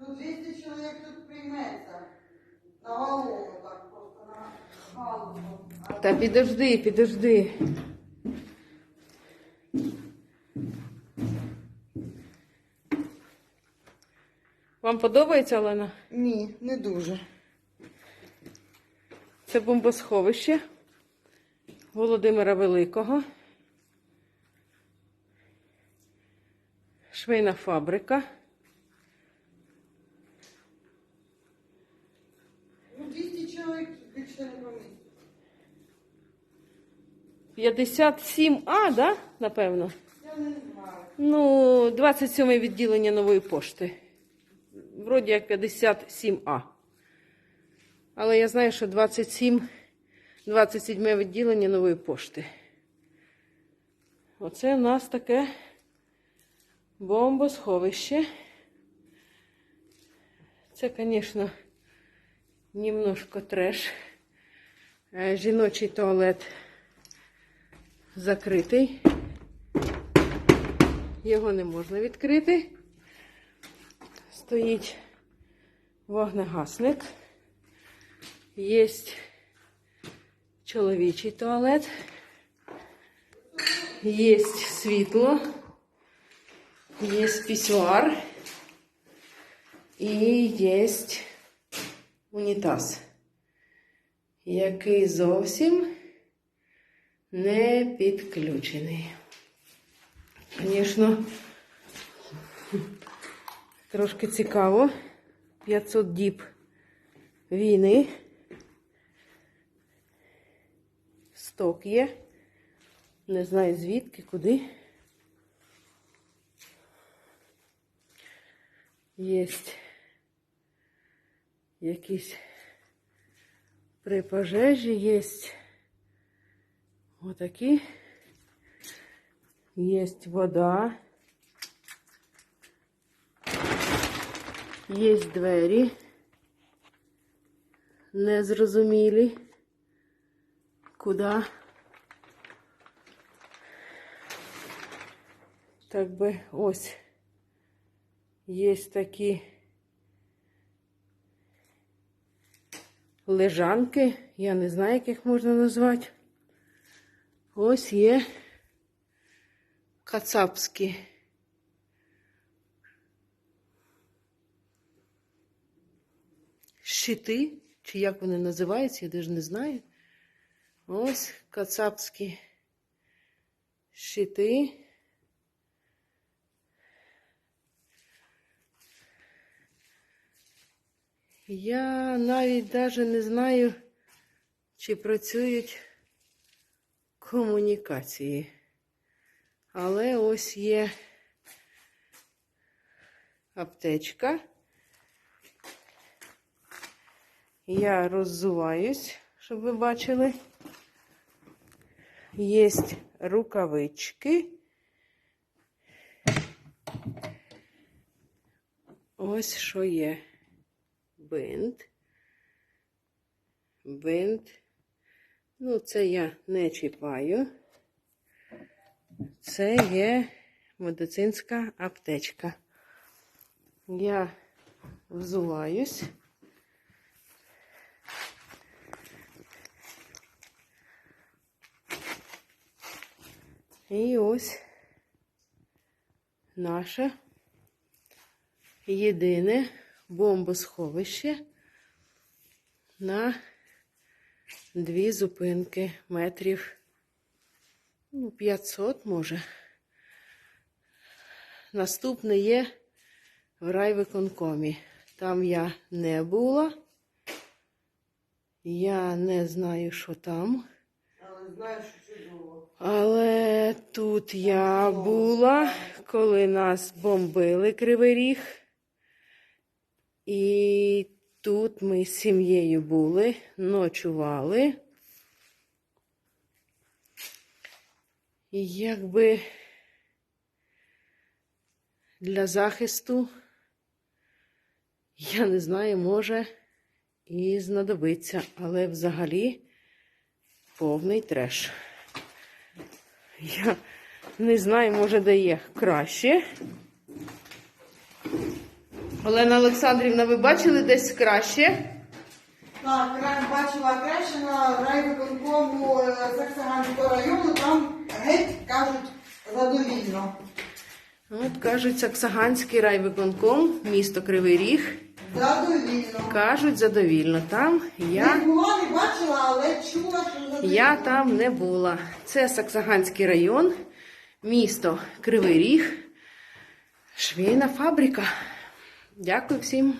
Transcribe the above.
Ну, 200 чоловік тут прийметься. На голову так просто, на голову. Та підожди, підожди. Вам подобається, Олена? Ні, не дуже. Це бомбосховище Володимира Великого. Швейна фабрика. Ну, 200 чоловік більше не помістить. 57А, да? Напевно. Я не знаю. Ну, 27 відділення нової пошти. Вроді як 57А. Але я знаю, що 27, 27 відділення нової пошти. Оце у нас таке бомбосховище. Це, звісно, немножко треш. Е, Жіночий туалет закритий. Його не можна відкрити. Стоїть вогнегасник. Є чоловічий туалет. Є світло. Є пісюар. І є унітаз, який зовсім не підключений. Звісно, трошки цікаво. 500 діб війни. Сток є. Не знаю звідки, куди. Є якісь при пожежі є отакі. Есть вода. Есть двері. Незрозумілі. Куди? Так би ось є такі лежанки. Я не знаю, як їх можна назвати. Ось є кацапські. Щити, чи як вони називаються, я навіть не знаю. Ось кацапські щити. Я навіть навіть не знаю, чи працюють комунікації. Але ось є аптечка. Я роззуваюсь, щоб ви бачили. Є рукавички. Ось що є. Бинт. Бинт. Ну, це я не чіпаю. Це є медицинська аптечка. Я взуваюсь. І ось наше єдине бомбосховище на дві зупинки метрів ну, 500 може. Наступне є в райвиконкомі. Там я не була. Я не знаю, що там. Але знаєш, що чудово. Але тут я була, коли нас бомбили Кривий Ріг. І тут ми з сім'єю були, ночували. І якби для захисту, я не знаю, може і знадобиться, але взагалі повний треш. Я не знаю, може, де є краще. Олена Олександрівна, ви бачили десь краще? Так, бачила краще на райвиконкому е, Саксаганського району, там геть кажуть задовільно. От кажуть, Саксаганський райвиконком, місто Кривий Ріг. Задовільно. Кажуть, задовільно. Там я, Не була, не бачила, але чула, що задовільно. я там не була. Це Саксаганський район, місто Кривий Ріг, швейна фабрика. Дякую всім.